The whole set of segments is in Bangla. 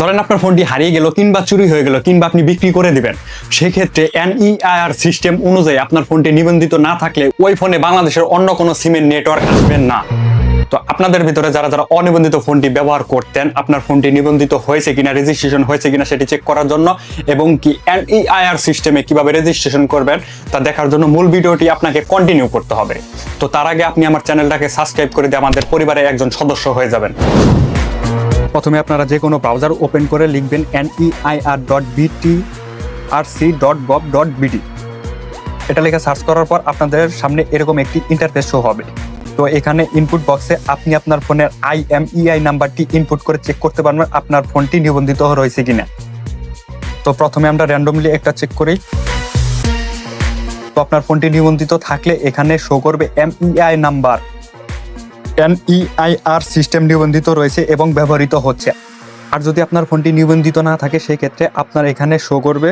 ধরেন আপনার ফোনটি হারিয়ে গেল, কিংবা চুরি হয়ে গেল, কিংবা আপনি বিক্রি করে দিবেন, সেক্ষেত্রে এনইআইআর সিস্টেম অনুযায়ী আপনার ফোনটি নিবন্ধিত না থাকলে ওই ফোনে বাংলাদেশের অন্য কোনো সিমের নেটওয়ার্ক আসবেন না। তো আপনাদের ভিতরে যারা যারা অনিবন্ধিত ফোনটি ব্যবহার করতেন, আপনার ফোনটি নিবন্ধিত হয়েছে কিনা রেজিস্ট্রেশন হয়েছে কিনা সেটি চেক করার জন্য, এবং কি এনইআইআর সিস্টেমে কীভাবে রেজিস্ট্রেশন করবেন, তা দেখার জন্য মূল ভিডিওটি আপনাকে কন্টিনিউ করতে হবে। তো তার আগে আপনি আমার চ্যানেলটাকে সাবস্ক্রাইব করে দিয়ে আমাদের পরিবারের একজন সদস্য হয়ে যাবেন। প্রথমে আপনারা যে কোনো ব্রাউজার ওপেন করে লিখবেন N NEIR dot BT R C dot gov dot BD এটা লেখা সার্চ করার পর আপনাদের সামনে এরকম একটি ইন্টারফেস শো হবে। তো এখানে ইনপুট বক্সে আপনি আপনার ফোনের আই এম আইএমইআই নাম্বারটি ইনপুট করে চেক করতে পারবেন আপনার ফোনটি নিবন্ধিত রয়েছে কিনা। তো প্রথমে আমরা র্যান্ডমলি একটা চেক করি। তো আপনার ফোনটি নিবন্ধিত থাকলে এখানে শো করবে M IMEI number. NEIR system নিবন্ধিত রয়েছে এবং ব্যবহৃত হচ্ছে। আর যদি আপনার ফোনটি নিবন্ধিত না থাকে, সেক্ষেত্রে আপনার এখানে শো করবে।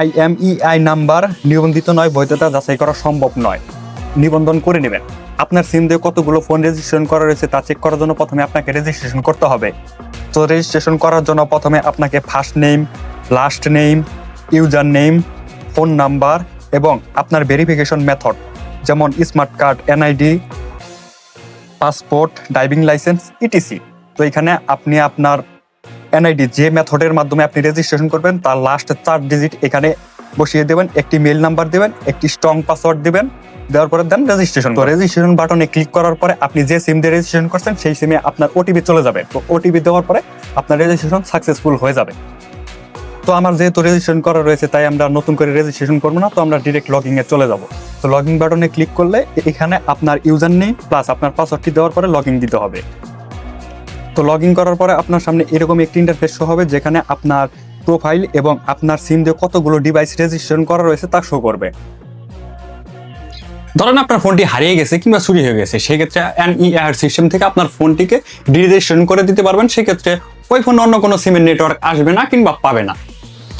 আইএমইআই নাম্বার নিবন্ধিত নয়, বৈধতা যাচাই করা সম্ভব নয়। নিবন্ধন করে নেবেন। আপনার সিম দিয়ে কতগুলো ফোন রেজিস্ট্রেশন করা রয়েছে তা চেক করার জন্য প্রথমে আপনাকে রেজিস্ট্রেশন করতে হবে। তো রেজিস্ট্রেশন করার জন্য প্রথমে আপনাকে first name last name user name phone number এবং আপনার ভেরিফিকেশন মেথড যেমন smart card NID passport, driving licence ETC তো এখানে আপনি আপনার এনআইডি যে মেথডের মাধ্যমে আপনি রেজিস্ট্রেশন করবেন, তার লাস্ট চার ডিজিট এখানে বসিয়ে দেবেন, একটি মেল নাম্বার দেবেন, একটি স্ট্রং পাসওয়ার্ড দেবেন, দেওয়ার পরে দেন রেজিস্ট্রেশন তো রেজিস্ট্রেশন বাটনে ক্লিক করার পরে আপনি যে সিম দিয়ে রেজিস্ট্রেশন করছেন, সেই সিমে আপনার ওটিপি চলে যাবে। তো ওটিপি দেওয়ার পরে আপনার রেজিস্ট্রেশন সাকসেসফুল হয়ে যাবে। তো আমার যেহেতু রেজিস্ট্রেশন করা রয়েছে, তাই আমরা নতুন করে রেজিস্ট্রেশন করব না, তো আমরা ডিরেক্ট লগিং এ চলে যাব। তো লগিং বাটনে ক্লিক করলে এখানে আপনার ইউজার নেই প্লাস আপনার পাসওয়ার্ডটি দেওয়ার পরে লগিং দিতে হবে। তো লগ ইন করার পরে আপনার সামনে এরকম একটি ইন্টারফেস শো হবে, যেখানে আপনার প্রোফাইল এবং আপনার সিম দিয়ে কতগুলো ডিভাইস রেজিস্ট্রেশন করা রয়েছে তা শো করবে। ধরেন আপনার ফোনটি হারিয়ে গেছে কিংবা চুরি হয়ে গেছে, সেক্ষেত্রে এনইআর সিস্টেম থেকে আপনার ফোনটিকে ডিরেজিস্ট্রেশন করে দিতে পারবেন। সেক্ষেত্রে ওই ফোনে অন্য কোনো সিমের নেটওয়ার্ক আসবে না কিংবা পাবে না।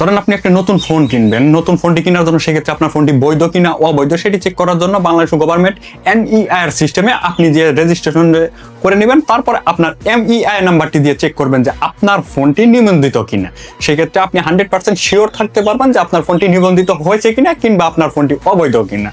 ধরেন আপনি একটা নতুন ফোন কিনবেন, নতুন ফোনটি কেনার জন্য সেক্ষেত্রে আপনার ফোনটি বৈধ কিনা, অবৈধ সেটি চেক করার জন্য বাংলাদেশ গভর্নমেন্ট এনইআইআর সিস্টেমে আপনি যে রেজিস্ট্রেশন করে নেবেন, তারপরে আপনার এমইআই নাম্বারটি দিয়ে চেক করবেন যে আপনার ফোনটি নিবন্ধিত কিনা। সেক্ষেত্রে আপনি হান্ড্রেড পার্সেন্ট শিওর থাকতে পারবেন যে আপনার ফোনটি নিবন্ধিত হয়েছে কিনা কিংবা আপনার ফোনটি অবৈধ কিনা।